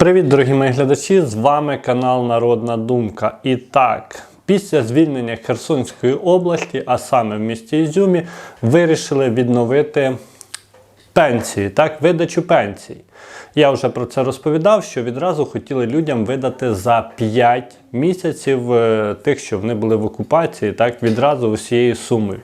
Привіт, дорогі мої глядачі! З вами канал Народна Думка. І так, після звільнення Херсонської області, а саме в місті Ізюмі, вирішили відновити пенсії, так, видачу пенсій. Я вже про це розповідав, що відразу хотіли людям видати за 5 місяців е, тих, що вони були в окупації, так, відразу усією сумою.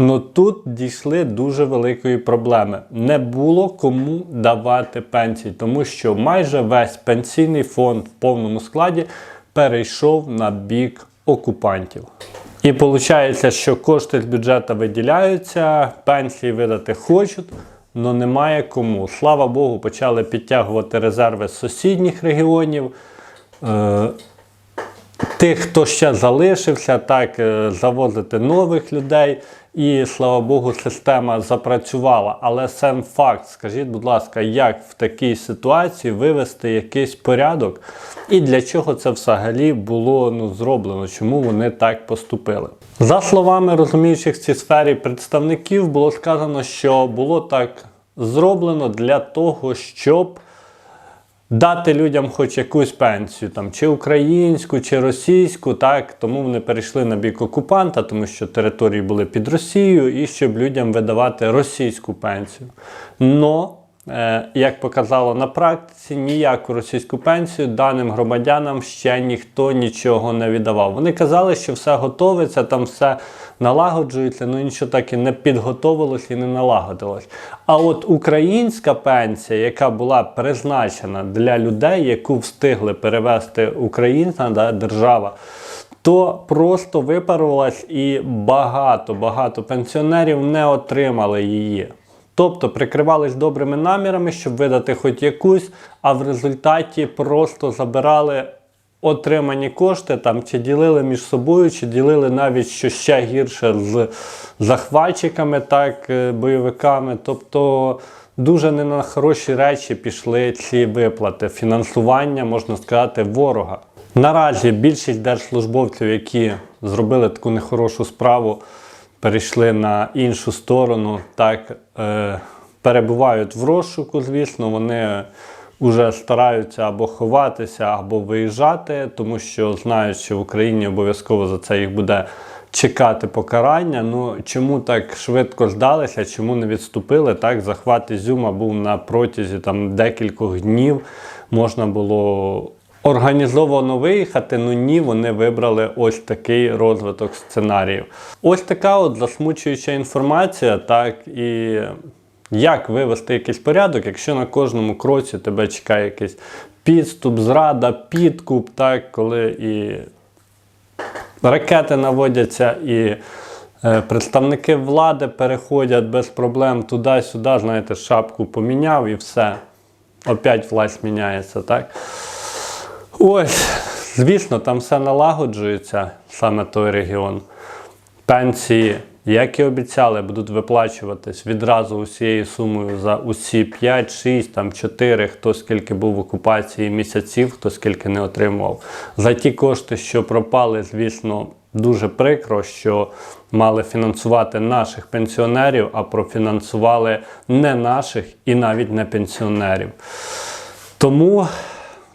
Ну тут дійшли дуже великої проблеми. Не було кому давати пенсії, тому що майже весь пенсійний фонд в повному складі перейшов на бік окупантів. І виходить, що кошти з бюджету виділяються, пенсії видати хочуть, але немає кому. Слава Богу, почали підтягувати резерви з сусідніх регіонів. Тих, хто ще залишився, так е, завозити нових людей. І слава Богу, система запрацювала. Але сам факт, скажіть, будь ласка, як в такій ситуації вивести якийсь порядок, і для чого це взагалі було ну, зроблено? Чому вони так поступили? За словами розуміючих в цій сфері представників, було сказано, що було так зроблено для того, щоб дати людям хоч якусь пенсію, там, чи українську, чи російську, так, тому вони перейшли на бік окупанта, тому що території були під Росією, і щоб людям видавати російську пенсію. Но, як показало на практиці, ніяку російську пенсію даним громадянам ще ніхто нічого не віддавав. Вони казали, що все готовиться, там все налагоджується, ну нічого так і не підготовилось і не налагодилось. А от українська пенсія, яка була призначена для людей, яку встигли перевести Україна, да, держава, то просто випарувалась і багато-багато пенсіонерів не отримали її. Тобто прикривались добрими намірами, щоб видати хоч якусь, а в результаті просто забирали отримані кошти там, чи ділили між собою, чи ділили навіть що ще гірше з захватчиками, так, е, бойовиками. Тобто дуже не на хороші речі пішли ці виплати, фінансування, можна сказати, ворога. Наразі більшість держслужбовців, які зробили таку нехорошу справу, перейшли на іншу сторону, так е, перебувають в розшуку, звісно, вони вже стараються або ховатися, або виїжджати, тому що знають, що в Україні обов'язково за це їх буде чекати покарання. Ну чому так швидко здалися, чому не відступили? Так, захват Ізюма був на протязі там декількох днів. Можна було організовано виїхати, ну ні, вони вибрали ось такий розвиток сценаріїв. Ось така от засмучуюча інформація, так і як вивести якийсь порядок, якщо на кожному кроці тебе чекає якийсь підступ, зрада, підкуп, так, коли і ракети наводяться, і е, представники влади переходять без проблем туди-сюди, знаєте, шапку поміняв і все. Опять власть міняється, так? Ось, звісно, там все налагоджується, саме той регіон. Пенсії, як і обіцяли, будуть виплачуватись відразу усією сумою за усі 5, 6, там 4, хто скільки був в окупації місяців, хто скільки не отримував. За ті кошти, що пропали, звісно, дуже прикро, що мали фінансувати наших пенсіонерів, а профінансували не наших і навіть не пенсіонерів. Тому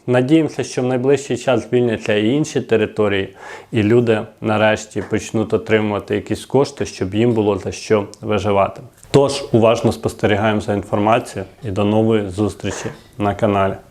надіємося, що в найближчий час звільняться і інші території, і люди нарешті почнуть отримувати якісь кошти, щоб їм було за що виживати. Тож уважно спостерігаємо за інформацією і до нової зустрічі на каналі.